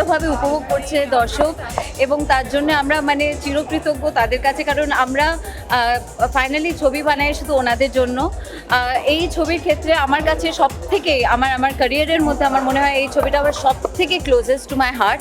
ভালোভাবে উপভোগ করছে দর্শক এবং তার জন্য আমরা মানে চিরকৃতজ্ঞ তাদের কাছে, কারণ আমরা ফাইনালি ছবি বানাই শুধু ওনাদের জন্য। এই ছবির ক্ষেত্রে আমার কাছে সব থেকে আমার আমার ক্যারিয়ারের মধ্যে আমার মনে হয় এই ছবিটা আমার সব থেকে ক্লোজেস্ট টু মাই হার্ট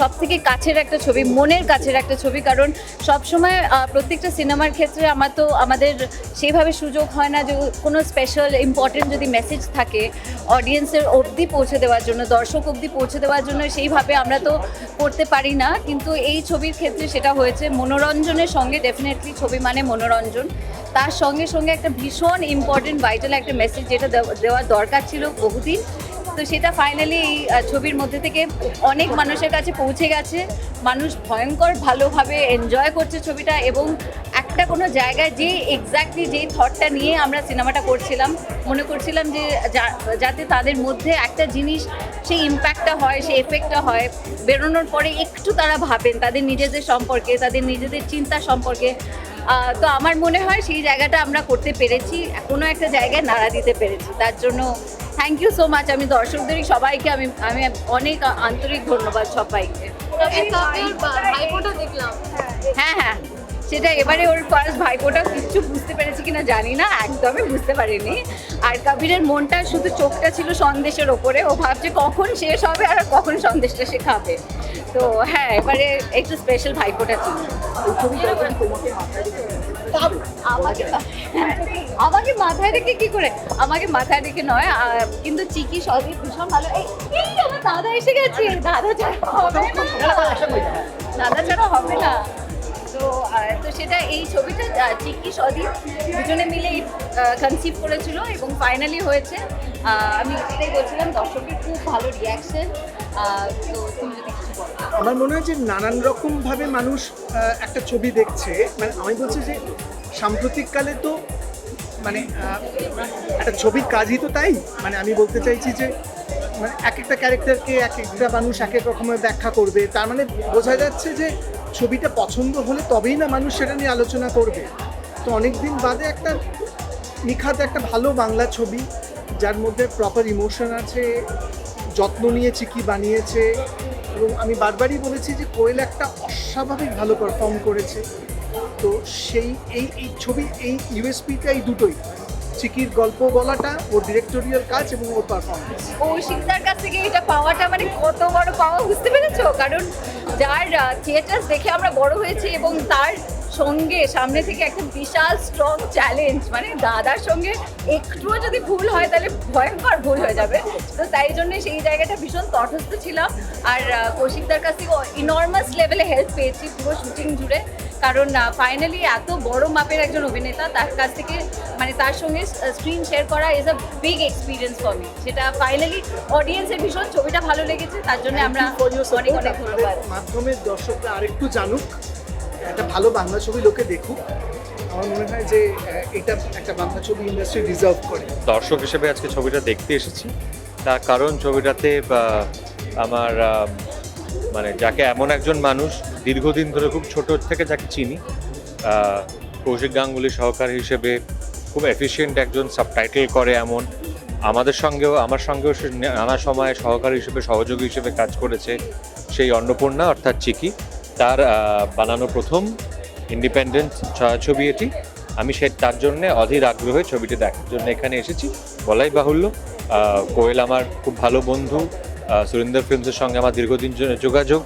সব থেকে কাছের একটা ছবি, মনের কাছের একটা ছবি, কারণ সবসময় প্রত্যেকটা সিনেমার ক্ষেত্রে আমার তো, আমাদের সেইভাবে সুযোগ হয় না যে কোনো স্পেশাল ইম্পর্টেন্ট যদি মেসেজ থাকে অডিয়েন্সের অবধি পৌঁছে দেওয়ার জন্য, দর্শক অবধি পৌঁছে দেওয়ার জন্য সেইভাবে আমরা তো করতে পারি না। কিন্তু এই ছবির ক্ষেত্রে সেটা হয়েছে, মনোরঞ্জনের সঙ্গে ডেফিনেটলি ছবি মানে মনোরঞ্জন। তার সঙ্গে সঙ্গে একটা ভীষণ ইম্পর্টেন্ট ভাইটাল একটা মেসেজ যেটা দেওয়া- দেওয়ার দরকার ছিল বহুদিন। তো সেটা ফাইনালি এই ছবির মধ্যে থেকে অনেক মানুষের কাছে পৌঁছে গেছে। মানুষ ভয়ঙ্কর ভালোভাবে এনজয় করছে ছবিটা এবং একটা কোনো জায়গায় যে এক্স্যাক্টলি যেই থটটা নিয়ে আমরা সিনেমাটা করছিলাম, মনে করছিলাম যে যাতে তাদের মধ্যে একটা জিনিস, সেই ইম্প্যাক্টটা হয়, সেই এফেক্টটা হয়। বেরোনোর পরে একটু তারা ভাবেন তাদের নিজেদের সম্পর্কে, তাদের নিজেদের চিন্তা সম্পর্কে। তো আমার মনে হয় সেই জায়গাটা আমরা করতে পেরেছি, কোনো একটা জায়গায় নাড়া দিতে পেরেছি। তার জন্য থ্যাংক ইউ সো মাচ আমি দর্শকদেরই সবাইকে আমি আমি অনেক আন্তরিক ধন্যবাদ সবাইকে। হ্যাঁ হ্যাঁ। সেটা এবারে ওর ফার্স্ট ভাইপোটা কিচ্ছু বুঝতে পেরেছি কিনা জানি না একদমই বুঝতে পারিনি। আর কবিরের মনটা শুধু চোখটা ছিল সন্দেশের ওপরে ও ভাবছে কখন শেষ হবে আর কখন সন্দেশটা সে খাবে। তো হ্যাঁ এবারে একটু স্পেশাল ভাইপোটা ছিল। আমাকে আমাকে মাথায় রেখে কি করে? আমাকে মাথায় রেখে নয় কিন্তু চিকি সবই ভীষণ ভালো। এই আমার দাদা এসে গেছে। দাদা ছাড়া হবে না। দাদা ছাড়া হবে না। তো তো সেটা এই ছবিটা চিকি সদীপ দুজনে মিলে কনসিভ করেছিল এবং ফাইনালি হয়েছে। আমি বলছিলাম দর্শকের খুব ভালো রিয়াকশন আমার মনে হয় যে নানান রকম ভাবে মানুষ একটা ছবি দেখছে। মানে আমি বলছি যে সাম্প্রতিককালে তো মানে একটা ছবির কাজই তো তাই। মানে আমি বলতে চাইছি যে মানে এক একটা ক্যারেক্টারকে এক একটা মানুষ এক এক রকমের ব্যাখ্যা করবে। তার মানে বোঝা যাচ্ছে যে ছবিটা পছন্দ হলে তবেই না মানুষ সেটা নিয়ে আলোচনা করবে। তো অনেক দিন বাদে একটা নিখাত, একটা ভালো বাংলা ছবি, যার মধ্যে প্রপার ইমোশন আছে যত্ন নিয়ে কি বানিয়েছে এবং আমি বারবারই বলেছি যে কোয়েল একটা অস্বাভাবিক ভালো পারফর্ম করেছে। তো সেই, এই এই ছবি, এই ইউএসপিটা এই দুটোই। চিকির গল্প বলাটা ওর ডিরেক্টোরিয়াল কাজ এবং ওর পারফরমেন্স কৌশিকদার কাছ থেকে এটা পাওয়াটা মানে কত বড় পাওয়া, বুঝতে পেরেছ? কারণ যার থিয়েটার দেখে আমরা বড় হয়েছি এবং তার সঙ্গে সামনে থেকে একটা বিশাল স্ট্রং চ্যালেঞ্জ মানে দাদার সঙ্গে একটুও যদি ভুল হয় তাহলে ভয়ঙ্কর ভুল হয়ে যাবে। তো তাই জন্য সেই জায়গাটা ভীষণ তটস্থ ছিলাম। আর কৌশিকদার কাছ থেকে ইনর্মাস লেভেলে হেল্প পেয়েছি পুরো শুটিং জুড়ে। কারণ ফাইনালি এত বড় মাপের একজন অভিনেতা তার কাছ থেকে মানে তার সঙ্গে স্ক্রিন শেয়ার করা is a big experience for me সেটা ফাইনালি অডিয়েন্সের ভীষণ ছবিটা ভালো লেগেছে। তার জন্য আমরা অনেক অনেক ধন্যবাদ। মাধ্যমে দর্শকরা আরেকটু জানুক। একটা ভালো বাংলা ছবি লোকে দেখুক। আমার মনে হয় যে এটা একটা বাংলা ছবি ইন্ডাস্ট্রি ডিজার্ভ করে। দর্শক হিসেবে আজকে ছবিটা দেখতে এসেছি। তার কারণ ছবিটাতে আমার মানে যাকে এমন একজন মানুষ দীর্ঘদিন ধরে খুব ছোট থেকে যাকে চিনি কৌশিক গাঙ্গুলি সহকারী হিসেবে খুব এফিশিয়েন্ট একজন সাবটাইটেল করে এমন। আমাদের সঙ্গেও, আমার সঙ্গেও নানা সময় সহকারী হিসেবে, সহযোগী হিসেবে কাজ করেছে সেই অন্নপূর্ণা, অর্থাৎ চিকি। তার বানানো প্রথম ইন্ডিপেন্ডেন্ট ছবি এটি। আমি সে, তার জন্য অধীর আগ্রহে ছবিটি দেখার জন্য এখানে এসেছি। বলাই বাহুল্য কোয়েল আমার খুব ভালো বন্ধু সুরিন্দর ফিল্মসের সঙ্গে আমার দীর্ঘদিন যোগাযোগ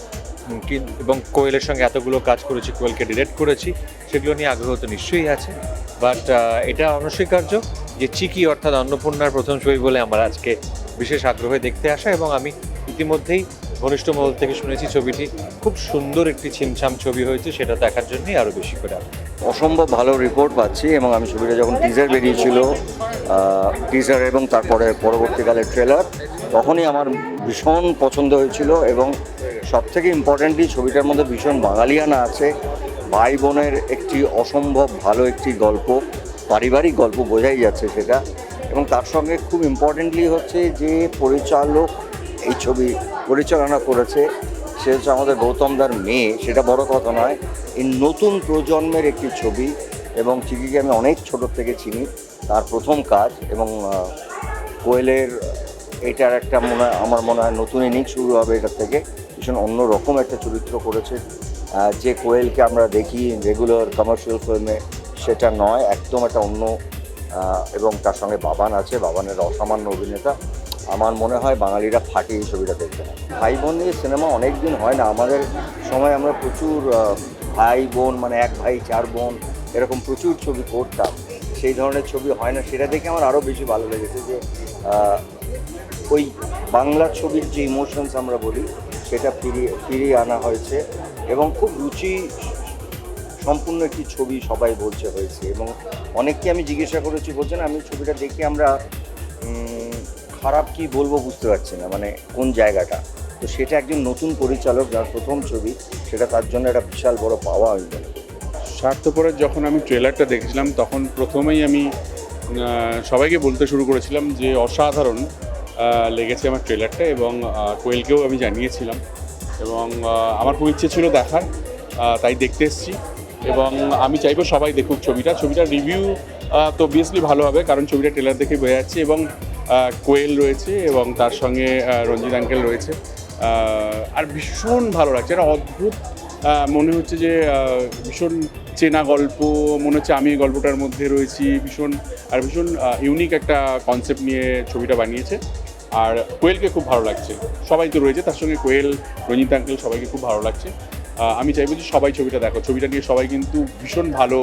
এবং কোয়েলের সঙ্গে এতগুলো কাজ করেছি, কোয়েলকে ডিরেক্ট করেছি, সেগুলো নিয়ে আগ্রহ তো নিশ্চয়ই আছে। বাট এটা অনস্বীকার্য যে, চিকি অর্থাৎ অন্নপূর্ণার প্রথম ছবি বলে আমার আজকে বিশেষ আগ্রহে দেখতে আসা এবং আমি ইতিমধ্যেই ঘনিষ্ঠ মহল থেকে শুনেছি ছবিটি। খুব সুন্দর একটি ছিমছাম ছবি হয়েছে, সেটা দেখার জন্যই আরও বেশি করে অসম্ভব ভালো রিপোর্ট পাচ্ছি এবং আমি ছবিটা যখন টিজার বেরিয়েছিল টিজার এবং তারপরে পরবর্তীকালে ট্রেলার তখনই আমার ভীষণ পছন্দ হয়েছিল এবং সব থেকে ইম্পর্ট্যান্টলি ছবিটার মধ্যে ভীষণ বাঙালিয়ানা আছে। ভাই বোনের একটি অসম্ভব ভালো একটি গল্প, পারিবারিক গল্প বোঝাই যাচ্ছে সেটা এবং তার সঙ্গে খুব ইম্পর্টেন্টলি হচ্ছে যে পরিচালক এই ছবি পরিচালনা করেছে, সে হচ্ছে আমাদের গৌতম দার মেয়ে, সেটা বড় কথা নয়। এই নতুন প্রজন্মের একটি ছবি এবং চিকিকে আমি অনেক ছোট থেকে চিনি, তার প্রথম কাজ এবং কোয়েলের এটার একটা মনে, আমার মনে হয় নতুন ইনিংস শুরু হবে এটার থেকে। ভীষণ অন্যরকম একটা চরিত্র করেছে। যে কোয়েলকে আমরা দেখি রেগুলার কমার্শিয়াল ফিল্মে সেটা নয়, একদম একটা অন্য এবং তার সঙ্গে বাবান আছে, বাবানের অসামান্য অভিনেতা। আমার মনে হয় বাঙালিরা ফাটে এই ছবিটা দেখতে হয় ভাই বোন নিয়ে সিনেমা অনেক দিন হয় না। আমাদের সময় আমরা প্রচুর ভাই বোন মানে এক ভাই, চার বোন এরকম প্রচুর ছবি করতাম। সেই ধরনের ছবি হয় না। সেটা দেখে আমার আরও বেশি ভালো লেগেছে যে ওই বাংলা ছবির যে ইমোশনস আমরা বলি, সেটা ফিরিয়ে ফিরিয়ে আনা হয়েছে এবং খুব রুচি সম্পূর্ণ একটি ছবি সবাই বলছে হয়েছে এবং অনেককে আমি জিজ্ঞাসা করেছি বলছেন আমি ছবিটা দেখে আমরা খারাপ কি বলব বুঝতে পারছি না মানে কোন জায়গাটা? তো সেটা একজন নতুন পরিচালক যার প্রথম ছবি, সেটা তার জন্য একটা বিশাল বড় পাওয়া আমি মনে স্বার্থপরের যখন আমি ট্রেলারটা দেখেছিলাম, তখন প্রথমেই আমি সবাইকে বলতে শুরু করেছিলাম যে অসাধারণ লেগেছে আমার ট্রেলারটা এবং কোয়েলকেও আমি জানিয়েছিলাম এবং আমার খুব ইচ্ছে ছিল দেখার তাই দেখতে এসেছি এবং আমি চাইব সবাই দেখুক ছবিটা। ছবিটার রিভিউ তো অবভিয়াসলি ভালো হবে, কারণ ছবিটা ট্রেলার দেখে বোঝা যাচ্ছে এবং কোয়েল রয়েছে এবং তার সঙ্গে রঞ্জিত আঙ্কেল রয়েছে। আর ভীষণ ভালো লাগছে। একটা অদ্ভুত মনে হচ্ছে যে ভীষণ চেনা গল্প, মনে হচ্ছে আমি এই গল্পটার মধ্যে রয়েছি। ভীষণ, আর ভীষণ ইউনিক একটা কনসেপ্ট নিয়ে ছবিটা বানিয়েছে। আর কোয়েলকে খুব ভালো লাগছে। সবাই তো রয়েছে, তার সঙ্গে কোয়েল, রঞ্জিত আঙ্কেল সবাইকে খুব ভালো লাগছে। আমি চাইব যে সবাই ছবিটা দেখো। ছবিটা নিয়ে সবাই কিন্তু ভীষণ ভালো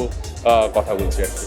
কথা বলছে আর কি।